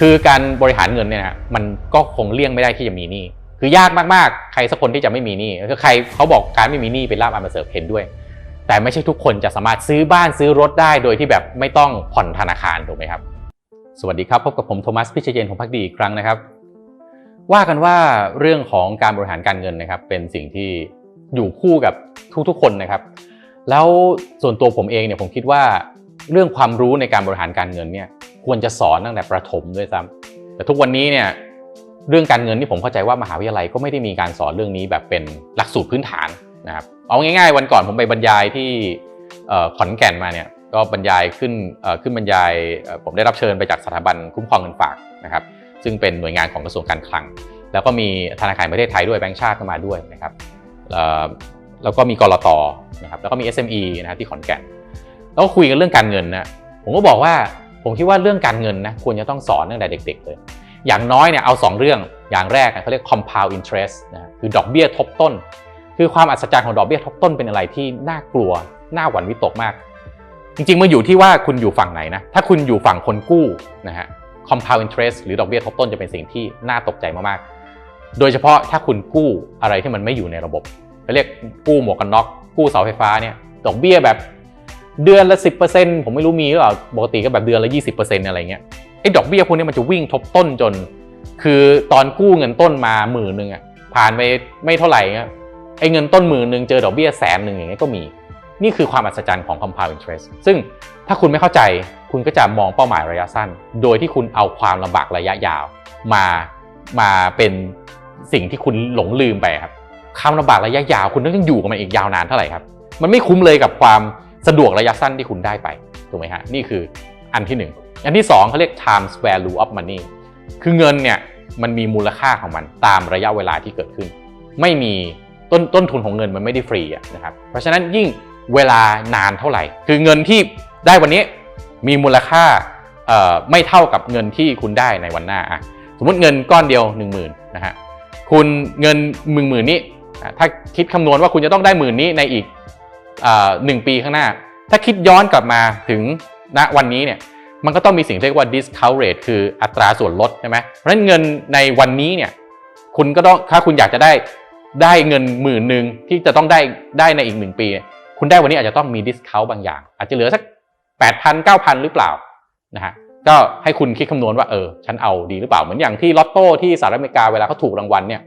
คือการบริหารเงินเนี่ยนะมันก็คงเลี่ยงไม่ได้ที่จะมีหนี้คือยากมากๆ ใครสักคนที่จะไม่มีหนี้คือใครเขาบอกการไม่มีหนี้เป็นลาภอันประเสริฐเห็นด้วย แต่ไม่ใช่ทุกคนจะสามารถซื้อบ้านซื้อรถได้โดยที่แบบไม่ต้องผ่อนธนาคารถูกไหมครับ สวัสดีครับพบกับผมโทมัสพิเชเยนของพักดีอีกครั้งนะครับ ว่ากันว่าเรื่องของการบริหารการเงินนะครับเป็นสิ่งที่อยู่คู่กับทุกๆคนนะครับ แล้วส่วนตัวผมเองเนี่ยผมคิดว่าเรื่องความรู้ในการบริหารการเงินเนี่ย ควรจะสอนตั้งแต่ประถมด้วยซ้ำแต่ทุกวันนี้เนี่ยเรื่องการเงินที่ผมเข้าใจว่ามหาวิทยาลัยก็ไม่ได้มีการสอนเรื่องนี้แบบเป็นหลักสูตรพื้นฐานนะครับเอาง่ายๆ วันก่อนผมไปบรรยายที่ขอนแก่นมาเนี่ยก็บรรยายขึ้นขึ้นบรรยายผมได้รับเชิญไปจากสถาบันคุ้มครองเงินฝากนะครับซึ่งเป็นหน่วยงานของกระทรวงการคลัง แล้วก็มีธนาคารประเทศไทยด้วยแบงก์ชาติก็มาด้วยนะครับแล้วก็มีกรตนะครับแล้วก็มี SME นะครับที่ขอนแก่นแล้วก็คุยกันเรื่องการเงินนะผมก็บอกว่า ผมคิดว่าเรื่องการเงินนะควรจะต้องสอนตั้งแต่เด็ก ๆ เลย อย่างน้อยเนี่ยเอา 2 เรื่องอย่างแรกเขาเรียก compound interest นะคือดอกเบี้ยทบต้น คือความอัศจรรย์ของดอกเบี้ยทบต้นเป็นอะไรที่น่ากลัวน่าหวั่นวิตกมาก จริงๆมันอยู่ที่ว่าคุณอยู่ฝั่งไหนนะถ้าคุณอยู่ฝั่งคนกู้นะฮะ compound interest หรือดอกเบี้ยทบต้นจะเป็นสิ่งที่น่าตกใจมากๆ โดยเฉพาะถ้าคุณกู้อะไรที่มันไม่อยู่ในระบบเขาเรียกกู้หมวกกันน็อกกู้เสาไฟฟ้าเนี่ยดอกเบี้ยแบบ เดือนละ 10%ผมไม่รู้มีหรือเปล่าปกติก็แบบเดือนละ 20%อะไรเงี้ยไอ้ดอกเบี้ยพวกนี้มันจะวิ่งทบต้นจน คือตอนกู้เงินต้นมาหมื่นหนึ่งอะผ่านไปไม่เท่าไหร่เงี้ยไอ้เงินต้นหมื่นหนึ่งเจอดอกเบี้ยแสนหนึ่งอย่างเงี้ยก็มี นี่คือความอัศจรรย์ของ compound interest ซึ่งถ้าคุณไม่เข้าใจคุณก็จะมองเป้าหมายระยะสั้น โดยที่คุณเอาความลำบากระยะยาวมามาเป็นสิ่งที่คุณหลงลืมไปครับความลำบากระยะยาวคุณต้องอยู่กับมันอีกยาวนานเท่าไหร่ครับ มันไม่คุ้มเลยกับความ สะดวกระยะสั้นที่คุณได้ไปถูกไหมฮะนี่คืออันที่หนึ่งอันที่สองเขาเรียก time value of money คือเงินเนี่ยมันมีมูลค่าของมันตามระยะเวลาที่เกิดขึ้น ไม่มีต้นต้นทุนของเงินมันไม่ได้ฟรีนะครับเพราะฉะนั้นยิ่งเวลานานเท่าไหร่ คือเงินที่ได้วันนี้มีมูลค่าไม่เท่ากับเงินที่คุณได้ในวันหน้าอะสมมติเงินก้อนเดียว 1 0,000นะฮะคุณเงินหมื่นหมื่นนี้ถ้าคิดคำนวณว่าคุณจะต้องได้หมื่นนี้ในอีก หนึ่งปีข้างหน้า ถ้าคิดย้อนกลับมาถึงณวันนี้เนี่ยมันก็ต้องมีสิ่งเรียกว่า discount rate คืออัตราส่วนลดใช่ไหมเพราะฉะนั้นเงินในวันนี้เนี่ยคุณก็ต้องถ้าคุณอยากจะได้ได้เงินหมื่นหนึ่งที่จะต้องได้ได้ในอีกหนึ่งปี คุณได้วันนี้อาจจะต้องมี discount บางอย่าง อาจจะเหลือสัก 8,000 9,000 หรือเปล่านะฮะก็ให้คุณคิดคำนวณว่าเออฉันเอาดีหรือเปล่าเหมือนอย่างที่ลอตโต้ที่สหรัฐอเมริกาเวลาเขาถูกรางวัลเนี่ย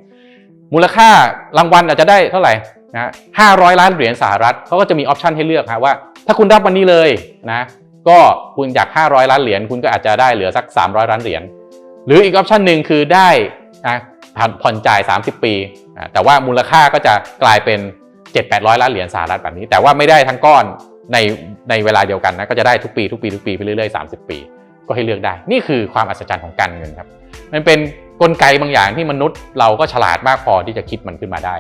มูลค่ารางวัลอาจจะได้เท่าไหร่ นะห้าร้อยล้านเหรียญสหรัฐเขาก็จะมีออปชันให้เลือกฮะว่า ถ้าคุณรับวันนี้เลยนะก็คุณจาก 500 ล้านเหรียญคุณก็อาจจะได้เหลือสัก 300 ล้านเหรียญหรืออีกออปชันหนึ่งคือได้นะผ่อนจ่าย 30 ปี แต่ว่ามูลค่าก็จะกลายเป็น 7-800 ล้านเหรียญสหรัฐแบบนี้ แต่ว่าไม่ได้ทั้งก้อนในในเวลาเดียวกันนะก็จะได้ทุกปีทุกปีทุกปีไปเรื่อยๆ 30 ปี ก็ให้เลือกได้ นี่คือความอัศจรรย์ของการเงินครับมันเป็นกลไกบางอย่างที่มนุษย์เราก็ฉลาดมากพอที่จะคิดมันขึ้นมาได้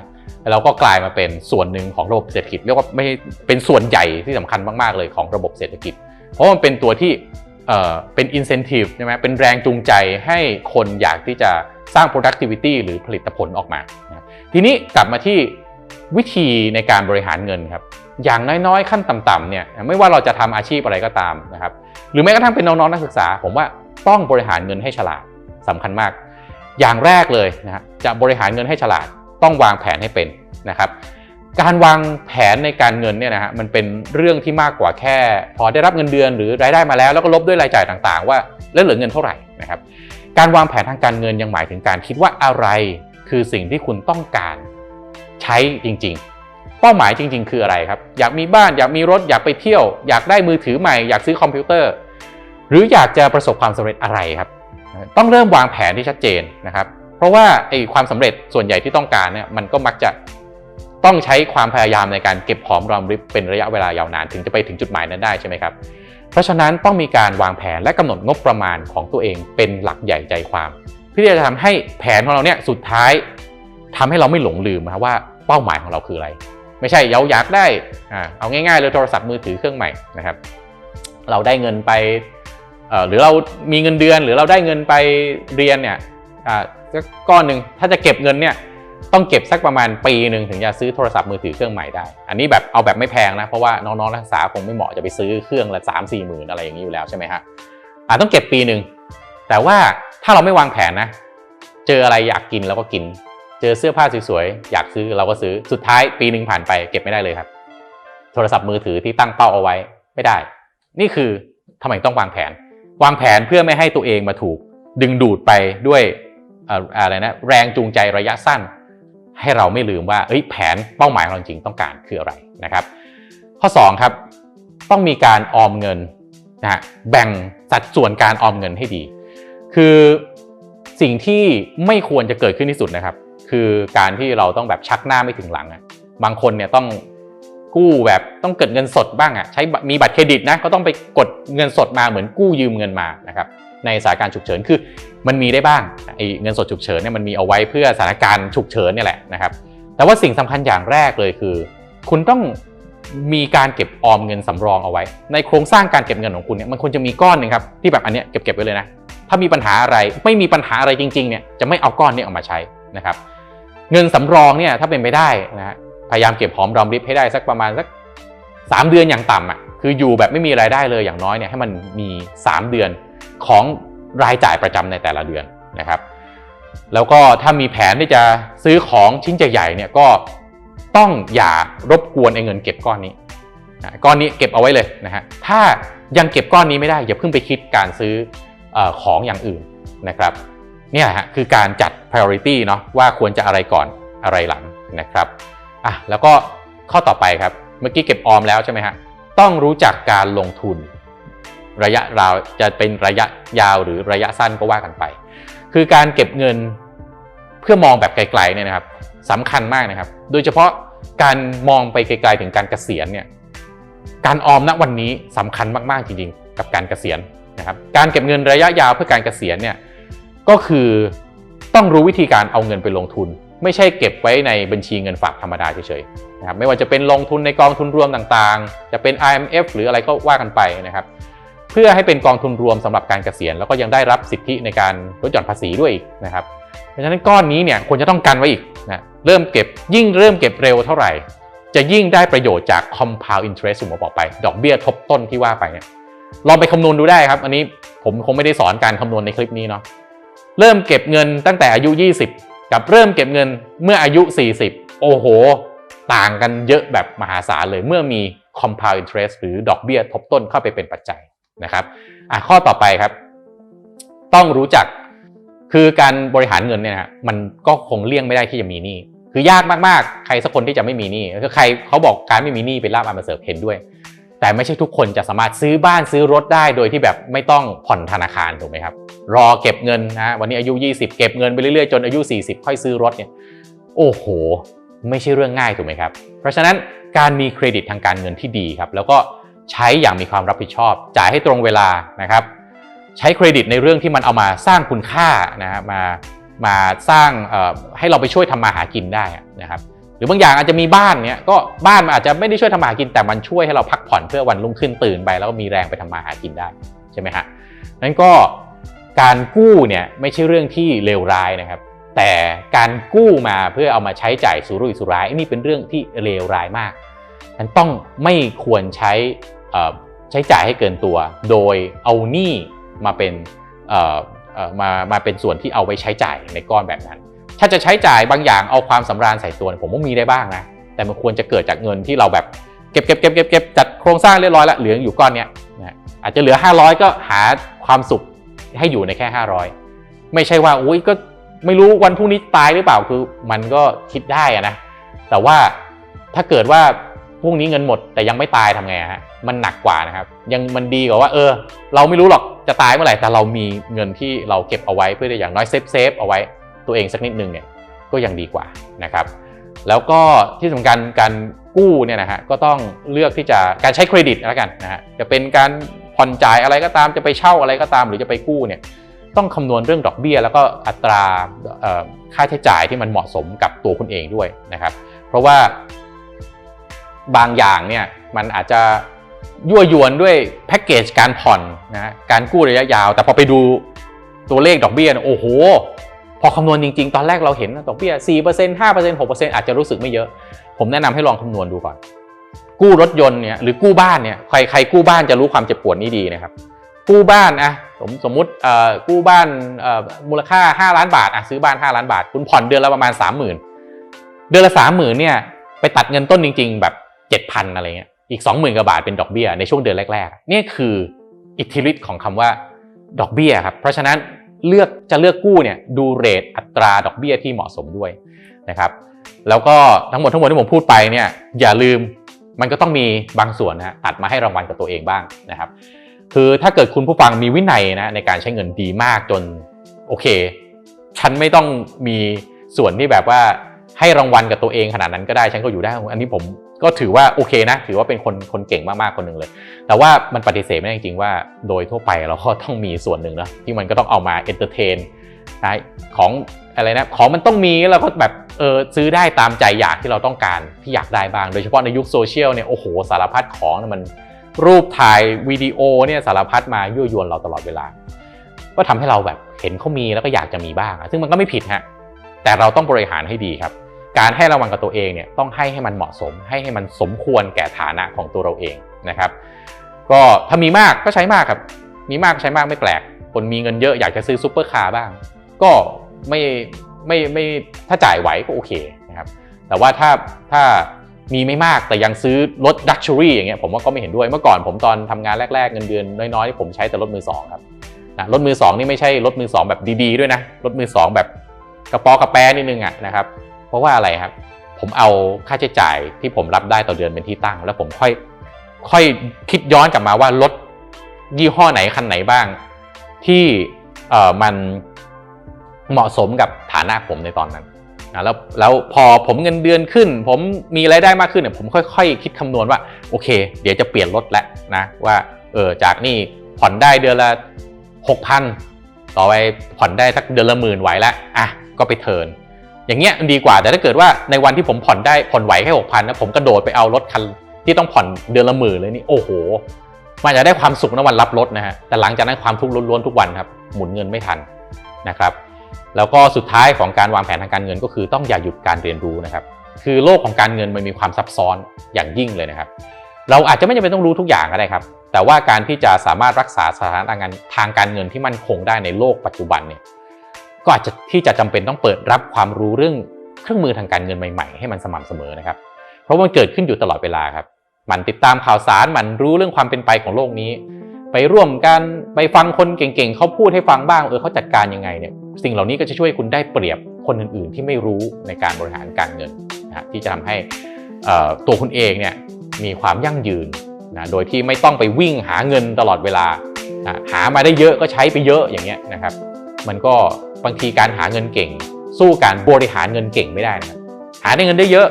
เราก็กลายมาเป็นส่วนหนึ่งของระบบเศรษฐกิจเรียกว่าไม่เป็นส่วนใหญ่ที่สำคัญมากๆเลยของระบบเศรษฐกิจ เพราะมันเป็นตัวที่เเป็น incentive ใช่ไหมเป็นแรงจูงใจให้คนอยากที่จะสร้าง productivity หรือผลิตผลออกมา ทีนี้กลับมาที่วิธีในการบริหารเงินครับ อย่างน้อยๆ ขั้นต่ำๆเนี่ยไม่ว่าเราจะทำอาชีพอะไรก็ตามนะครับ หรือแม้กระทั่งเป็นน้องๆนักศึกษา ผมว่าต้องบริหารเงินให้ฉลาดสำคัญมาก อย่างแรกเลยนะฮะจะบริหารเงินให้ฉลาด ต้องวางแผนให้เป็นนะครับ การวางแผนในการเงินเนี่ยนะฮะมันเป็นเรื่องที่มากกว่าแค่ พอได้รับเงินเดือนหรือรายได้มาแล้ว แล้วก็ลบด้วยรายจ่ายต่างๆ ว่าแล้วเหลือเงินเท่าไหร่นะครับ การวางแผนทางการเงินยังหมายถึงการคิดว่าอะไรคือสิ่งที่คุณต้องการใช้จริง ๆ เป้าหมายจริง ๆ คืออะไรครับ อยากมีบ้านอยากมีรถอยากไปเที่ยว อยากได้มือถือใหม่อยากซื้อคอมพิวเตอร์ หรืออยากจะประสบความสำเร็จอะไรครับ ต้องเริ่มวางแผนที่ชัดเจนนะครับ ราะว่าไอ้ความสำเร็จส่วนใหญ่ที่ต้องการเนี่ยมันก็มักจะต้องใช้ความพยายามในการเก็บหอมรอมริบเป็นระยะเวลายาวนานถึงจะไปถึงจุดหมายนั้นได้ใช่ไหมครับเพราะฉะนั้นต้องมีการวางแผนและกำหนดงบประมาณของตัวเองเป็นหลักใหญ่ใจความเพื่อจะทำให้แผนของเราเนี่ยสุดท้ายทำให้เราไม่หลงลืมนะว่าเป้าหมายของเราคืออะไร ไม่ใช่เราอยากได้อ่าเอาง่ายๆเลยโทรศัพท์มือถือเครื่องใหม่นะครับ เราได้เงินไปหรือเรามีเงินเดือนหรือเราได้เงินไปเรียนเนี่ย สักก้อนหนึ่งถ้าจะเก็บเงินเนี่ยต้องเก็บสักประมาณปีหนึ่งถึงจะซื้อโทรศัพท์มือถือเครื่องใหม่ได้ อันนี้แบบเอาแบบไม่แพงนะ เพราะว่าน้องๆนักศึกษาคงไม่เหมาะจะไปซื้อเครื่องละ3 4หมื่นอะไรอย่างนี้อยู่แล้วใช่ไหมฮะอ่าต้องเก็บปีหนึ่งแต่ว่าถ้าเราไม่วางแผนนะ เจออะไรอยากกินเราก็กิน เจอเสื้อผ้าสวยๆอยากซื้อเราก็ซื้อสุดท้ายปีหนึ่งผ่านไปเก็บไม่ได้เลยครับ โทรศัพท์มือถือที่ตั้งเป้าเอาไว้ไม่ได้ นี่คือทำไมต้องวางแผน วางแผนเพื่อไม่ให้ตัวเองมาถูก ดึงดูดไปด้วย อะไรนะแรงจูงใจระยะสั้น ให้เราไม่ลืมว่าแผนเป้าหมายของเราจริงต้องการคืออะไรนะครับ ข้อ2ครับต้องมีการออมเงินนะฮะแบ่งสัดส่วนการออมเงินให้ดี คือสิ่งที่ไม่ควรจะเกิดขึ้นที่สุดนะครับ คือการที่เราต้องแบบชักหน้าไม่ถึงหลังอะบางคนเนี่ยต้องกู้แบบต้องเกิดเงินสดบ้างอะใช้มีบัตรเครดิตนะก็ต้องไปกดเงินสดมาเหมือนกู้ยืมเงินมานะครับ ในสถานการณ์ฉุกเฉินคือ มันมีได้บ้างไอ้เงินสดฉุกเฉินเนี่ยมันมีเอาไว้เพื่อสถานการณ์ฉุกเฉินเนี่ยแหละนะครับ แต่ว่าสิ่งสำคัญอย่างแรกเลยคือ คุณต้องมีการเก็บออมเงินสำรองเอาไว้ ในโครงสร้างการเก็บเงินของคุณเนี่ยมันควรจะมีก้อนหนึ่งครับที่แบบอันเนี้ยเก็บๆไว้เลยนะถ้ามีปัญหาอะไรไม่มีปัญหาอะไรจริงๆเนี่ยจะไม่เอาก้อนนี้ออกมาใช้นะครับ เงินสำรองเนี่ยถ้าเป็นไปได้นะพยายามเก็บหอมรอมริบให้ได้สักประมาณสักสามเดือนอย่างต่ำอะคืออยู่แบบไม่มีรายได้เลยอย่างน้อยเนี่ยให้มันมี 3 เดือน ของรายจ่ายประจำในแต่ละเดือนนะครับ แล้วก็ถ้ามีแผนที่จะซื้อของชิ้นใหญ่ๆเนี่ยก็ต้องอย่ารบกวนไอ้เงินเก็บก้อนนี้นะก้อนนี้เก็บเอาไว้เลยนะฮะถ้ายังเก็บก้อนนี้ไม่ได้อย่าเพิ่งไปคิดการซื้อออของอย่างอื่นนะครับเนี่ยฮะคือการจัด priority เนาะว่าควรจะอะไรก่อนอะไรหลังนะครับอะแล้วก็ข้อต่อไปครับ เมื่อกี้เก็บออมแล้วใช่ไหมฮะต้องรู้จักการลงทุน ระยะราวจะเป็นระยะยาวหรือระยะสั้นก็ว่ากันไป คือการเก็บเงินเพื่อมองแบบไกลๆเนี่ยนะครับสำคัญมากนะครับ โดยเฉพาะการมองไปไกลๆถึงการเกษียณเนี่ยการออมณวันนี้สำคัญมากๆจริงๆ กับการเกษียณนะครับการเก็บเงินระยะยาวเพื่อการเกษียณเนี่ยก็คือต้องรู้วิธีการเอาเงินไปลงทุน ไม่ใช่เก็บไว้ในบัญชีเงินฝากธรรมดาเฉยๆนะครับไม่ว่าจะเป็นลงทุนในกองทุนรวมต่างๆ จะเป็น IMF หรืออะไรก็ว่ากันไปนะครับ เพื่อให้เป็นกองทุนรวมสำหรับการเกษียณแล้วก็ยังได้รับสิทธิในการลดหย่อนภาษีด้วยอีกนะครับเพราะฉะนั้นก้อนนี้เนี่ยควรจะต้องกันไว้อีกนะเริ่มเก็บยิ่งเริ่มเก็บเร็วเท่าไหร่ จะยิ่งได้ประโยชน์จาก compound interest ที่ผมบอกไป ดอกเบี้ยทบต้นที่ว่าไปเนี่ยลองไปคำนวณดูได้ครับ อันนี้ผมคงไม่ได้สอนการคำนวณในคลิปนี้เนาะเริ่มเก็บเงินตั้งแต่อายุ 20 กับเริ่มเก็บเงินเมื่ออายุ 40 โอ้โห ต่างกันเยอะแบบมหาศาลเลยเมื่อมี compound interest หรือดอกเบี้ยทบต้นเข้าไปเป็นปัจจัย นะครับอะข้อต่อไปครับ ต้องรู้จักคือการบริหารเงินเนี่ยนะมันก็คงเลี่ยงไม่ได้ที่จะมีหนี้คือยากมากๆ ใครสักคนที่จะไม่มีหนี้ก็ใครเขาบอกการไม่มีหนี้เป็นลาภอันประเสริฐเห็นด้วย แต่ไม่ใช่ทุกคนจะสามารถซื้อบ้านซื้อรถได้โดยที่แบบไม่ต้องผ่อนธนาคารถูกไหมครับ รอเก็บเงินนะวันนี้อายุ 20 เก็บเงินไปเรื่อยๆจนอายุ 40 ค่อยซื้อรถเนี่ยโอ้โห ไม่ใช่เรื่องง่ายถูกไหมครับ เพราะฉะนั้นการมีเครดิตทางการเงินที่ดีครับ แล้วก็ ใช้อย่างมีความรับผิดชอบ จ่ายให้ตรงเวลานะครับ ใช้เครดิตในเรื่องที่มันเอามาสร้างคุณค่านะฮะมามาสร้างให้เราไปช่วยทำมาหากินได้นะครับ หรือบางอย่างอาจจะมีบ้านเนี้ยก็บ้านมันอาจจะไม่ได้ช่วยทำมาหากินแต่มันช่วยให้เราพักผ่อนเพื่อวันรุ่งขึ้นตื่นไป แล้วก็มีแรงไปทำมาหากินได้ใช่ไหมฮะนั้นก็การกู้เนี่ยไม่ใช่เรื่องที่เลวร้ายนะครับ แต่การกู้มาเพื่อเอามาใช้จ่ายสุรุ่ยสุร่ายนี่เป็นเรื่องที่เลวร้ายมากนั้นต้องไม่ควรใช้ ใช้จ่ายให้เกินตัว โดยเอาหนี้มาเป็นมามาเป็นส่วนที่เอาไว้ใช้จ่ายในก้อนแบบนั้น ถ้าจะใช้จ่ายบางอย่างเอาความสำราญใส่ตัวเนี่ยผมว่ามีได้บ้างนะ แต่มันควรจะเกิดจากเงินที่เราแบบเก็บเก็บเก็บเก็บเก็บจัดโครงสร้างเรียบร้อยแล้วเหลืออยู่ก้อนเนี้ยนะอาจจะเหลือ 500 ก็หาความสุขให้อยู่ในแค่ 500 ไม่ใช่ว่าอุ้ยก็ไม่รู้วันพรุ่งนี้ตายหรือเปล่าคือมันก็คิดได้อะนะแต่ว่าถ้าเกิดว่า พรุ่งนี้เงินหมดแต่ยังไม่ตายทำไงฮะมันหนักกว่านะครับ ยังมันดีกว่าว่า เออ เราไม่รู้หรอกจะตายเมื่อไหร่แต่เรามีเงินที่เราเก็บเอาไว้เพื่ออย่างน้อยเซฟเซฟเอาไว้ตัวเองสักนิดนึงเนี่ยก็ยังดีกว่านะครับ แล้วก็ที่สำคัญการกู้เนี่ยนะฮะก็ต้องเลือกที่จะการใช้เครดิตแล้วกันนะฮะจะเป็นการผ่อนจ่ายอะไรก็ตามจะไปเช่าอะไรก็ตาม หรือจะไปกู้เนี่ยต้องคำนวณเรื่องดอกเบี้ย แล้วก็อัตราค่าใช้จ่ายที่มันเหมาะสมกับตัวคุณเองด้วยนะครับ เพราะว่า บางอย่างเนี่ยมันอาจจะยั่วยวนด้วยแพ็กเกจการผ่อนนะการกู้ระยะยาว แต่พอไปดูตัวเลขดอกเบี้ยเนี่ยโอ้โห พอคำนวณจริงๆ ตอนแรกเราเห็นดอกเบี้ย 4% 5% 6%อาจจะรู้สึกไม่เยอะ ผมแนะนำให้ลองคำนวณดูก่อน กู้รถยนต์เนี่ยหรือกู้บ้านเนี่ยใครใครกู้บ้านจะรู้ความเจ็บปวดนี้ดีนะครับ กู้บ้านอะสมสมมติเอ่อกู้บ้านเอ่อมูลค่า 5 ล้านบาทอะซื้อบ้าน 5 ล้านบาท คุณผ่อนเดือนละประมาณ 30,000 เดือนละ 30,000เนี่ยไปตัดเงินต้นจริง ๆ แบบ 7,000อะไรเงี้ยอีก20,000กว่าบาทเป็นดอกเบี้ยในช่วงเดือนแรกๆเนี่ยคืออิทธิฤทธิ์ของคำว่าดอกเบี้ยครับเพราะฉะนั้นเลือกจะเลือกกู้เนี่ยดูเรทอัตราดอกเบี้ยที่เหมาะสมด้วยนะครับแล้วก็ทั้งหมดทั้งหมดที่ผมพูดไปเนี่ยอย่าลืมมันก็ต้องมีบางส่วนนะฮะตัดมาให้รางวัลกับตัวเองบ้างนะครับ คือถ้าเกิดคุณผู้ฟังมีวินัยนะในการใช้เงินดีมากจนโอเค ฉันไม่ต้องมีส่วนที่แบบว่า ให้รางวัลกับตัวเองขนาดนั้นก็ได้ฉันก็อยู่ได้ อันนี้ผมก็ถือว่าโอเคนะ ถือว่าเป็นคนคนเก่งมากๆคนหนึ่งเลย แต่ว่ามันปฏิเสธไม่ได้จริงๆว่า โดยทั่วไปเราก็ต้องมีส่วนหนึ่งนะที่มันก็ต้องเอามาเอนเตอร์เทนนะของอะไรนะของมันต้องมีแล้วก็แบบเออซื้อได้ตามใจอยากที่เราต้องการที่อยากได้บ้าง โดยเฉพาะในยุคโซเชียลเนี่ยโอ้โหสารพัดของมันรูปถ่ายวิดีโอเนี่ยสารพัดมายั่วยวนเราตลอดเวลา ก็ทำให้เราแบบเห็นเขามีแล้วก็อยากจะมีบ้าง ซึ่งมันก็ไม่ผิดฮะแต่เราต้องบริหารให้ดีครับ การให้รางวัลกับตัวเองเนี่ยต้องให้ให้มันเหมาะสม ให้ให้มันสมควรแก่ฐานะของตัวเราเองนะครับ ก็ถ้ามีมากก็ใช้มากครับ มีมากใช้มากไม่แปลก คนมีเงินเยอะอยากจะซื้อซูเปอร์คาร์บ้าง ก็ไม่ไม่ไม่ถ้าจ่ายไหวก็โอเคนะครับ แต่ว่าถ้าถ้ามีไม่มากแต่ยังซื้อรถดักชัวรี่อย่างเงี้ยผมว่าก็ไม่เห็นด้วยเมื่อก่อนผมตอนทำงานแรก ๆ เงินเดือนน้อยๆที่ผมใช้แต่รถมือสองครับนะรถมือสองนี่ไม่ใช่รถมือสองแบบดีๆด้วยนะรถมือสองแบบกระป๋อกระแปนิดนึงอะนะครับ ราะว่าอะไรครับ ผมเอาค่าใช้จ่ายที่ผมรับได้ต่อเดือนเป็นที่ตั้ง แล้วผมค่อยค่อยคิดย้อนกลับมาว่ารถยี่ห้อไหนคันไหนบ้าง ที่เอ่อมันเหมาะสมกับฐานะผมในตอนนั้นนะแล้วแล้วพอผมเงินเดือนขึ้น ผมมีรายได้มากขึ้นเนี่ยผมค่อยๆคิดคำนวณว่าโอเค เดี๋ยวจะเปลี่ยนรถแล้วนะว่าเออจากนี่ผ่อนได้เดือนละหกพันต่อไปผ่อนได้สักเดือนละหมื่นไหวแล้วอะก็ไปเทิร์น อย่างเงี้ยดีกว่าแต่ถ้าเกิดว่าในวันที่ผมผ่อนได้ผ่อนไหวแค่หกพันนะผมกระโดดไปเอารถคันที่ต้องผ่อนเดือนละหมื่นเลยนี่โอ้โหมันจะได้ความสุขในวันรับรถนะฮะแต่หลังจากนั้นความทุกข์ล้วนๆทุกวันครับหมุนเงินไม่ทันนะครับ แล้วก็สุดท้ายของการวางแผนทางการเงินก็คือต้องอย่าหยุดการเรียนรู้นะครับ คือโลกของการเงินมันมีความซับซ้อนอย่างยิ่งเลยนะครับ เราอาจจะไม่จำเป็นต้องรู้ทุกอย่างก็ได้ครับแต่ว่าการที่จะสามารถรักษาสถานะงานทางการเงินที่มั่นคงได้ในโลกปัจจุบันเนี่ย ก็อาจจะที่จะจำเป็นต้องเปิดรับความรู้เรื่องเครื่องมือทางการเงินใหม่ๆ ให้มันสม่ำเสมอนะครับ เพราะมันเกิดขึ้นอยู่ตลอดเวลาครับ มันติดตามข่าวสารมันรู้เรื่องความเป็นไปของโลกนี้ ไปร่วมกันไปฟังคนเก่งๆเขาพูดให้ฟังบ้างเออเขาจัดการยังไงเนี่ยสิ่งเหล่านี้ก็จะช่วยคุณได้เปรียบคนอื่นๆ ที่ไม่รู้ในการบริหารการเงินนะที่จะทำให้ตัวคุณเองเนี่ยมีความยั่งยืนนะโดยที่ไม่ต้องไปวิ่งหาเงินตลอดเวลานะหามาได้เยอะก็ใช้ไปเยอะอย่างเงี้ยนะครับ มันก็ บางทีการหาเงินเก่ง สู้การบริหารเงินเก่งไม่ได้นะหาได้เงินได้เยอะ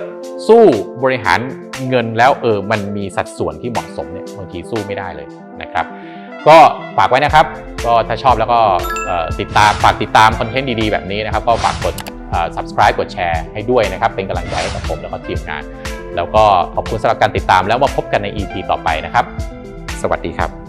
สู้บริหารเงินแล้วเออมันมีสัดส่วนที่เหมาะสมเนี่ยบางทีสู้ไม่ได้เลยนะครับ ก็ฝากไว้นะครับ ก็ถ้าชอบแล้วก็ติดตามฝากติดตามคอนเทนต์ดีๆแบบนี้นะครับ ก็ฝากกด subscribe กดแชร์ให้ด้วยนะครับ เป็นกำลังใจให้กับผมแล้วก็ทีมงาน แล้วก็ขอบคุณสำหรับการติดตามแล้วมาพบกันใน EP ต่อไปนะครับ สวัสดีครับ